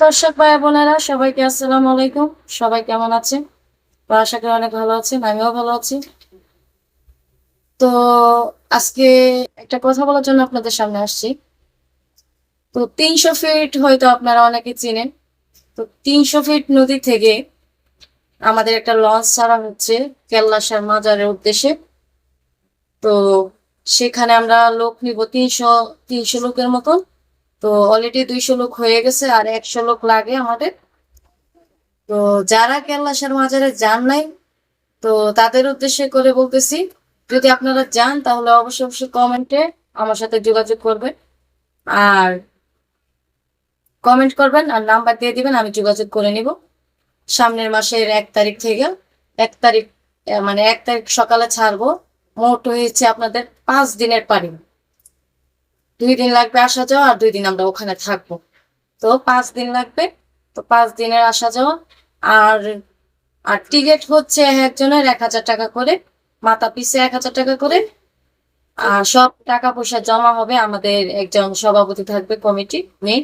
দর্শক ভাই বোনেরা, সবাইকে আসসালাম আলাইকুম। সবাই কেমন আছেন? তো আশা করি অনেক ভালো আছেন, আমিও ভালো আছি। তো আজকে একটা কথা বলার জন্য আপনাদের সামনে আসছি। তো তিনশো ফিট হয়তো আপনারা অনেকে চিনেন। তো তিনশো ফিট নদী থেকে আমাদের একটা লঞ্চ ছাড়া হচ্ছে কেল্লাসার মাজারের উদ্দেশ্যে। তো সেখানে আমরা লোক নিব তিনশো তিনশো লোকের মতন। তো অলরেডি দুইশো লোক হয়ে গেছে আর একশো লোক লাগে আমাদের। তো যারা কেল্লাসার মাজারে যান নাই, তো তাদের উদ্দেশ্যে করে বলতেছি, যদি আপনারা যান তাহলে অবশ্যই অবশ্যই কমেন্টে আমার সাথে যোগাযোগ করবেন। আর কমেন্ট করবেন আর নাম্বার দিয়ে দিবেন, আমি যোগাযোগ করে নিব। সামনের মাসের এক তারিখ থেকে, এক তারিখ মানে এক তারিখ সকালে ছাড়বো। মোট হয়েছে আপনাদের পাঁচ দিনের পারি দুই দিন লাগবে আসা যাওয়া আর দুই দিন আমরা ওখানে থাকব। তো পাঁচ দিন লাগবে। তো পাঁচ দিনের আসা যাওয়া। আর আর টিকিট হচ্ছে একজনের এক হাজার টাকা করে মাথা পিছে এক হাজার টাকা করে। আর সব টাকা পয়সা জমা হবে আমাদের একজন সভাপতি থাকবে কমিটি মেয়ে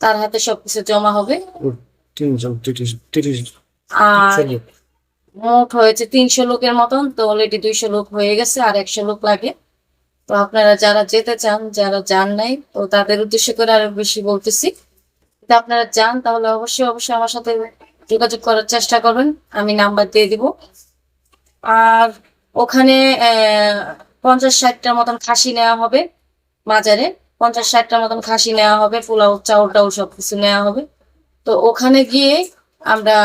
তার হাতে সবকিছু জমা হবে। আর মোট হয়েছে তিনশো লোকের মতন। তো অলরেডি দুইশো লোক হয়ে গেছে আর একশো লোক লাগে। তো আপনারা যারা যেতে চান, যারা যান নাই, তো তাদের উদ্দেশ্য করে আরও বেশি বলতেছি। যদি আপনারা যান, তাহলে অবশ্যই অবশ্যই আমার সাথে যোগাযোগ করার চেষ্টা করবেন। আমি নাম্বার দিয়ে দিব। আর ওখানে পঞ্চাশ ষাটটার মতন খাসি নেওয়া হবে মাজারে পঞ্চাশ ষাটটার মতন খাসি নেওয়া হবে, পোলাও, চাউল টাউল সবকিছু নেওয়া হবে। তো ওখানে গিয়ে আমরা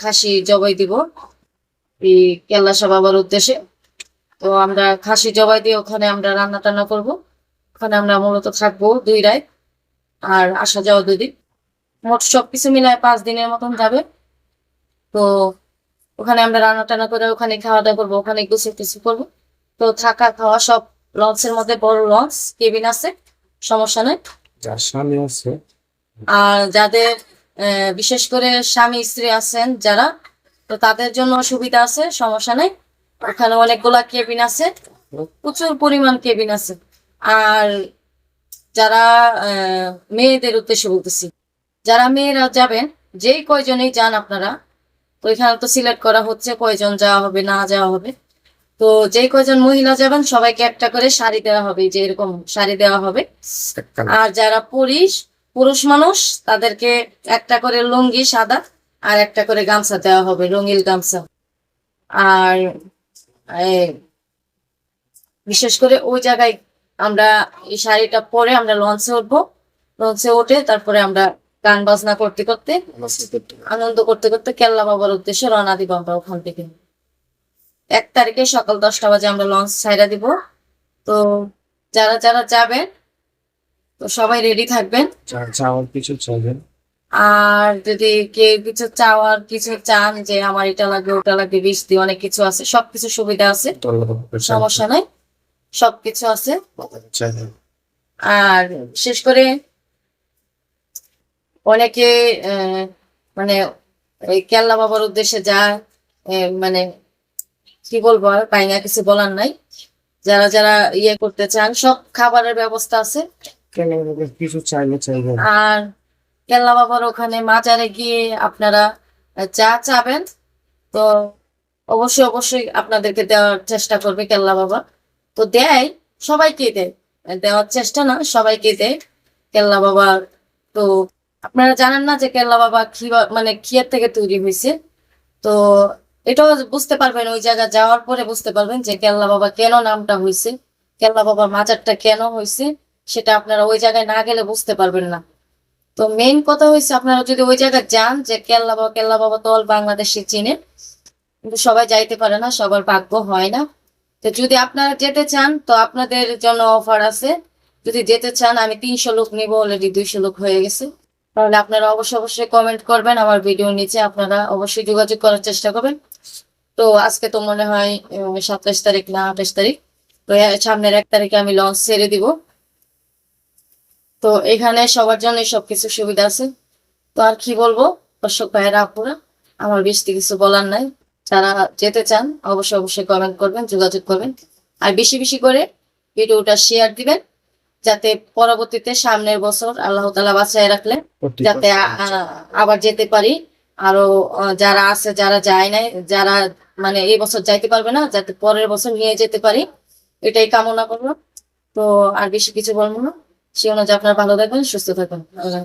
খাসি জবাই দিব। এই কেল্লাসা বাবার উদ্দেশ্যে। তো আমরা খাসি জবাই দিয়ে ওখানে আমরা রান্না টান্না করব। ওখানে আমরা মূলত থাকব দুই রায় আর আসা যাওয়া দুই দিন। মোট সবকিছু মিলায় পাঁচ দিনের মতন যাবে। তো ওখানে আমরা রান্না টান্না করে ওখানে খাওয়া দাওয়া করব ওখানে গুছিয়ে কিছু করব। তো থাকা খাওয়া সব লঞ্চের মধ্যে বড় লঞ্চ কেবিন আছে সমস্যা নেই। যার স্বামী আছে। আর যাদের বিশেষ করে স্বামী স্ত্রী আছেন যারা তো তাদের জন্য সুবিধা আছে সমস্যা নেই। ওখানে অনেকগুলা কেবিন আছে। প্রচুর পরিমাণ কেবিন আছে। আর যারা মেয়েদের উদ্দেশ্যে বলতেছি যারা মেয়েরা যাবেন যেই কয়জনেই যান আপনারা তো এখানে তো সিলেক্ট করা হচ্ছে কয়জন যাওয়া হবে না যাওয়া হবে। তো যেই কয়জন মহিলা যাবেন সবাইকে একটা করে শাড়ি দেওয়া হবে যে এরকম শাড়ি দেওয়া হবে। আর যারা পুরুষ পুরুষ মানুষ তাদেরকে একটা করে লুঙ্গি সাদা আর একটা করে গামছা দেওয়া হবে রঙিন গামছা। আর বিশেষ করে ওই জায়গায় আমরা এই শাড়িটা পরে আমরা লঞ্চে উঠবো। লঞ্চে উঠে তারপরে আমরা গান বাজনা করতে করতে আনন্দ করতে করতে কেল্লা বাবার উদ্দেশ্যে রওনা দিব আমরা ওখান থেকে। এক তারিখে সকাল দশটা বাজে আমরা লঞ্চ ছাইরা দিব। তো যারা যারা যাবেন, তো সবাই রেডি থাকবেন। যাওয়ার আর যদি কেউ কিছু চাওয়ার কিছু চান যে আমার এটা লাগবে ওটা লাগবে বিষ দিয়ে অনেক কিছু আছে সবকিছু সুবিধা আছে। সমস্যা নাই। সবকিছু আছে। আর বিশেষ করে অনেকে মানে এই কেল্লা বাবার উদ্দেশ্যে আহ, মানে কি বলব আর পাই না কিছু বলার নাই। যারা যারা ইয়ে করতে চান সব খাবারের ব্যবস্থা আছে। আর কেল্লা বাবার ওখানে মাজারে গিয়ে আপনারা যা চাবেন। তো অবশ্যই অবশ্যই আপনাদেরকে দেওয়ার চেষ্টা করবে কেল্লা বাবা। তো দেয়, সবাইকে দেয়। দেওয়ার চেষ্টা না, সবাইকে দেয় কেল্লা বাবার তো আপনারা জানেন না যে কেল্লা বাবা কি মানে কিয়ের থেকে তৈরি হয়েছে। তো এটাও বুঝতে পারবেন, ওই জায়গা যাওয়ার পরে বুঝতে পারবেন যে কেল্লা বাবা কেন নামটা হয়েছে, কেল্লা বাবার মাজারটা কেন হয়েছে, সেটা আপনারা ওই জায়গায় না গেলে বুঝতে পারবেন না। তো মেইন কথা হয়েছে আপনারা যদি ওই জায়গায় যান যে কেল্লা বাবা কেল্লা বাবা তো all বাংলাদেশে চিনে কিন্তু সবাই যাইতে পারে না, সবার ভাগ্য হয় না। তো যদি আপনারা যেতে চান, তো আপনাদের জন্য অফার আছে। যদি যেতে চান, আমি তিনশো লোক নিব অলরেডি দুইশো লোক হয়ে গেছে। তাহলে আপনারা অবশ্যই অবশ্যই কমেন্ট করবেন আমার ভিডিও নিচে, আপনারা অবশ্যই যোগাযোগ করার চেষ্টা করবেন। তো আজকে তো মনে হয় সাতাশ তারিখ না আঠাশ তারিখ। তো সামনের এক তারিখে আমি লঞ্চ ছেড়ে দিব। তো এখানে সবার জন্য সবকিছু সুবিধা আছে। তো আর কি বলব? দর্শক ভাইয়েরা আপুরা আমার বেশি কিছু বলার নাই। যারা যেতে চান অবশ্যই অবশ্যই কমেন্ট করবেন যোগাযোগ করবেন। আর বেশি বেশি করে ভিডিওটা শেয়ার দিবেন যাতে পরবর্তীতে সামনের বছর আল্লাহ তালা বাঁচায় রাখলে যাতে আবার যেতে পারি। আরও যারা আছে যারা যায় নাই যারা মানে এই বছর যাইতে পারবে না যাতে পরের বছর নিয়ে যেতে পারি এটাই কামনা করব তো আর বেশি কিছু বলব না। সে অনুযায়ী আপনারা ভালো থাকবেন সুস্থ থাকবেন। আল্লাহ